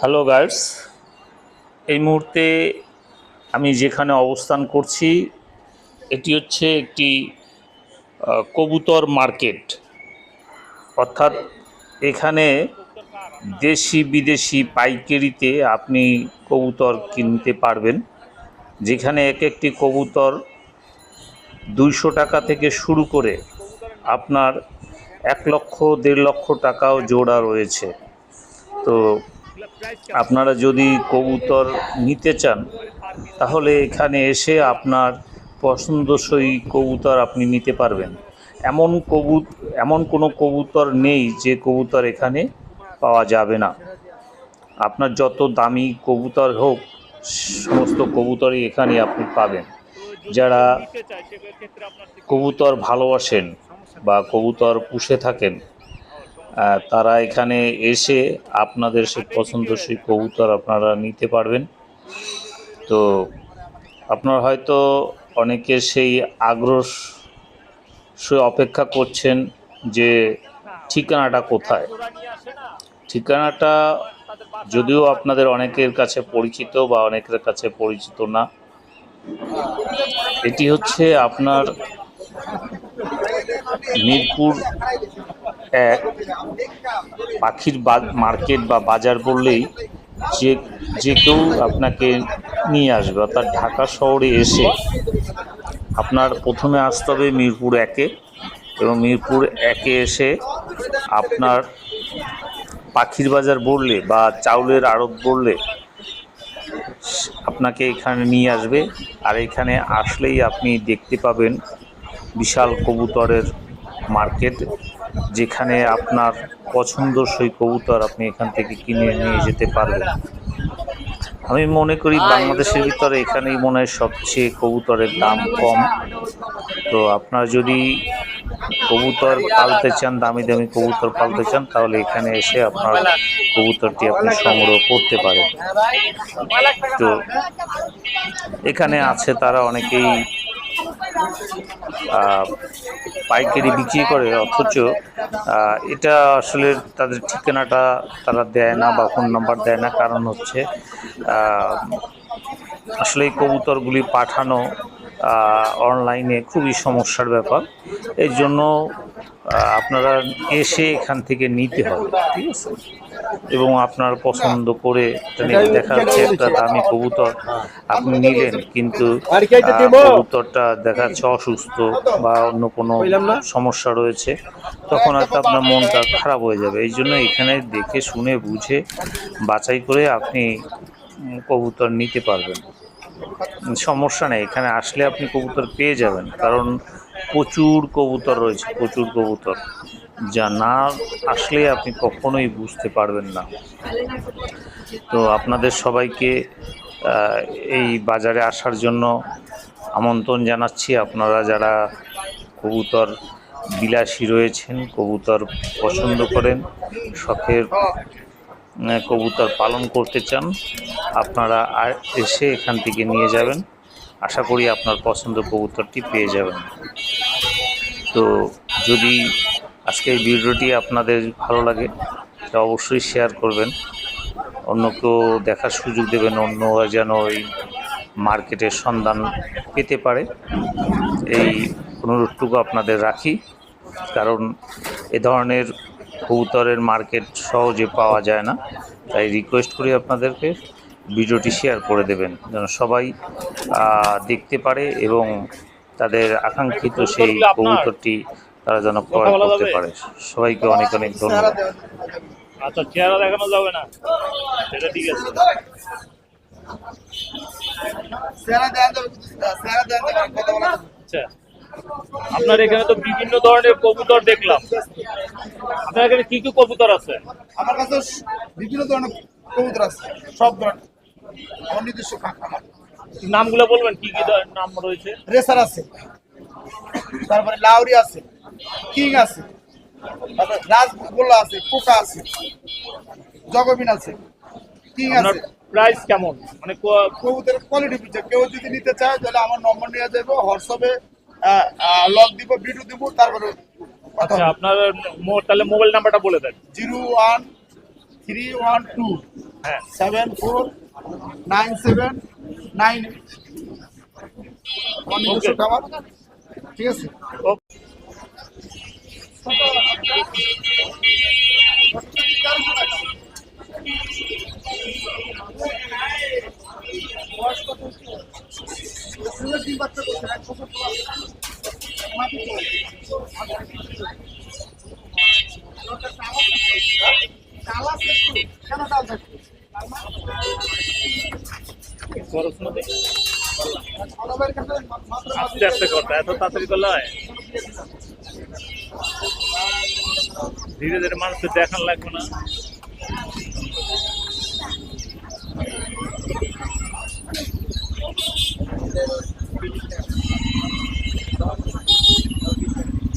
Hello guides এই মুহূর্তে আমি যেখানে অবস্থান করছি, এটি হচ্ছে একটি কবুতর মার্কেট। অর্থাৎ এখানে দেশি বিদেশি পাইকারিতে আপনি কবুতর কিনতে পারবেন, যেখানে এক একটি কবুতর দুইশো টাকা থেকে শুরু করে আপনার এক লক্ষ, দেড় লক্ষ টাকাও জোড়া রয়েছে। তো আপনারা যদি কবুতর নিতে চান, তাহলে এখানে এসে আপনার পছন্দসই কবুতর আপনি নিতে পারবেন। এমন কবু এমন কোনো কবুতর নেই যে কবুতর এখানে পাওয়া যাবে না। আপনার যত দামি কবুতর হোক, সমস্ত কবুতরই এখানে আপনি পাবেন। যারা কবুতর ভালোবাসেন বা কবুতর পুষে থাকেন তারা এখানে এসে আপনাদের সে পছন্দ পছন্দসই কবুতর আপনারা নিতে পারবেন। তো আপনার হয়তো অনেকে সেই আগ্রহ সে অপেক্ষা করছেন যে ঠিকানাটা কোথায়? ঠিকানাটা যদিও আপনাদের অনেকের কাছে পরিচিত বা অনেকের কাছে পরিচিত না এটি হচ্ছে আপনার মিরপুর এক পাখির মার্কেট বা বাজার বললেই যে যে কেউ আপনাকে নিয়ে আসবে, অর্থাৎ ঢাকা শহরে এসে আপনার প্রথমে আসতে হবে মিরপুর একে এবং মিরপুর একে এসে আপনার পাখির বাজার বললে বা চাউলের আড়ত বললে আপনাকে এখানে নিয়ে আসবে। আর এখানে আসলেই আপনি দেখতে পাবেন বিশাল কবুতরের মার্কেট, যেখানে আপনার পছন্দসই কবুতর আপনি এখান থেকে কিনে নিয়ে যেতে পারবেন। আমি মনে করি বাংলাদেশের ভিতরে এখানেই মনে হয় সবচেয়ে কবুতরের দাম কম। তো আপনারা যদি কবুতর পালতে চান, দামি দামি কবুতর পালতে চান, তাহলে এখানে এসে আপনার কবুতরটি আপনি সংগ্রহ করতে পারেন। তো এখানে আছে তারা অনেকেই পাইকারি বিক্রি করে, অথচ এটা আসলে তাদের ঠিকানাটা তারা দেয় না বা ফোন নাম্বার দেয় না, কারণ হচ্ছে আসলে এই কবুতরগুলি পাঠানো অনলাইনে খুবই সমস্যার ব্যাপার। এই জন্য আপনারা এসে এখান থেকে নিতে হবে ঠিক আছে? এবং আপনার পছন্দ করে দেখা যাচ্ছে একটা দামি কবুতর আপনি নিলেন কিন্তু কবুতরটা দেখা যাচ্ছে অসুস্থ বা অন্য কোনো সমস্যা রয়েছে তখন হয়তো আপনার মনটা খারাপ হয়ে যাবে। এই জন্য এখানে দেখে শুনে বুঝে বাছাই করে আপনি কবুতর নিতে পারবেন। সমস্যা নেই, এখানে আসলে আপনি কবুতর পেয়ে যাবেন, কারণ প্রচুর কবুতর রয়েছে, প্রচুর কবুতর। যা না আসলে আপনি কখনোই বুঝতে পারবেন না। তো আপনাদের সবাইকে এই বাজারে আসার জন্য আমন্ত্রণ জানাচ্ছি। আপনারা যারা কবুতর বিলাসী রয়েছেন, কবুতর পছন্দ করেন, শখের কবুতর পালন করতে চান, আপনারা এসে এখান থেকে নিয়ে যাবেন। আশা করি আপনার পছন্দ কবুতরটি পেয়ে যাবেন। তো যদি আজকের ভিডিওটি আপনাদের ভালো লাগে, তা অবশ্যই শেয়ার করবেন। অন্যকেও দেখার সুযোগ দেবেন অন্য যেন ওই মার্কেটের সন্ধান পেতে পারে। এই অনুরোধটুকু আপনাদের রাখি, কারণ এ ধরনের কবুতরের মার্কেট সহজে পাওয়া যায় না। তাই রিকোয়েস্ট করি আপনাদেরকে ভিডিওটি শেয়ার করে দেবেন যেন সবাই দেখতে পারে এবং তাদের আকাঙ্ক্ষিত সেই কবুতরটি তারা যেন ক্রয় করতে পারে। সবাইকে অনেক অনেক ধন্যবাদ। আচ্ছা চেহারা দেখানো যাবে না? সেটা ঠিক আছে। যাবে যাবে কথা বলা আচ্ছা। আপনার এখানে তো বিভিন্ন ধরনের কবুতর দেখলাম। আপনার এখানে কি কি কবুতর আছে? আমার কাছে বিভিন্ন ধরনের কবুতর আছে সব ধরনের। আমার নিজস্ব নামগুলো বলবেন কি কি নাম রয়েছে? রেসার আছে তারপরে লাউরি আছে কিং আছে তারপরে রাজগোল্লা আছে পোকা আছে জগবিন আছে কিং আছে। প্রাইস কেমন? মানে কবুতরের কোয়ালিটি বুঝছে কেউ যদি নিতে চায় তাহলে আমার নম্বর নিয়ে যাব হোয়াটসঅ্যাপে লক দিব ভিডিও দিব তারপরে আচ্ছা আপনার তাহলে মোবাইল নাম্বারটা বলে দেন। Zero one three one two হ্যাঁ। Seven four nine seven nine ঠিক আছে? দেখি। আস্তে আস্তে করতে এত তাড়াতাড়ি করলে হয়? ধীরে ধীরে মানুষকে দেখান লাগবে না।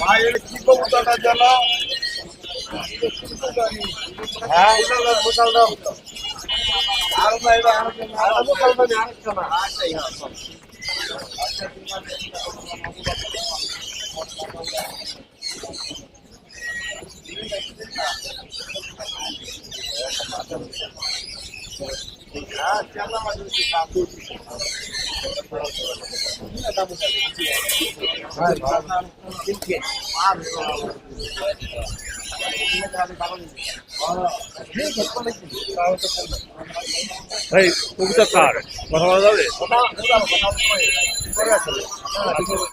ভাইয়ের কি কবুতরটা যেন? হ্যাঁ? মোটাল দাও আর ভাই আর মোটাল দাও আরেকটা না ভাই কবিতা কার কথা বলা যাবে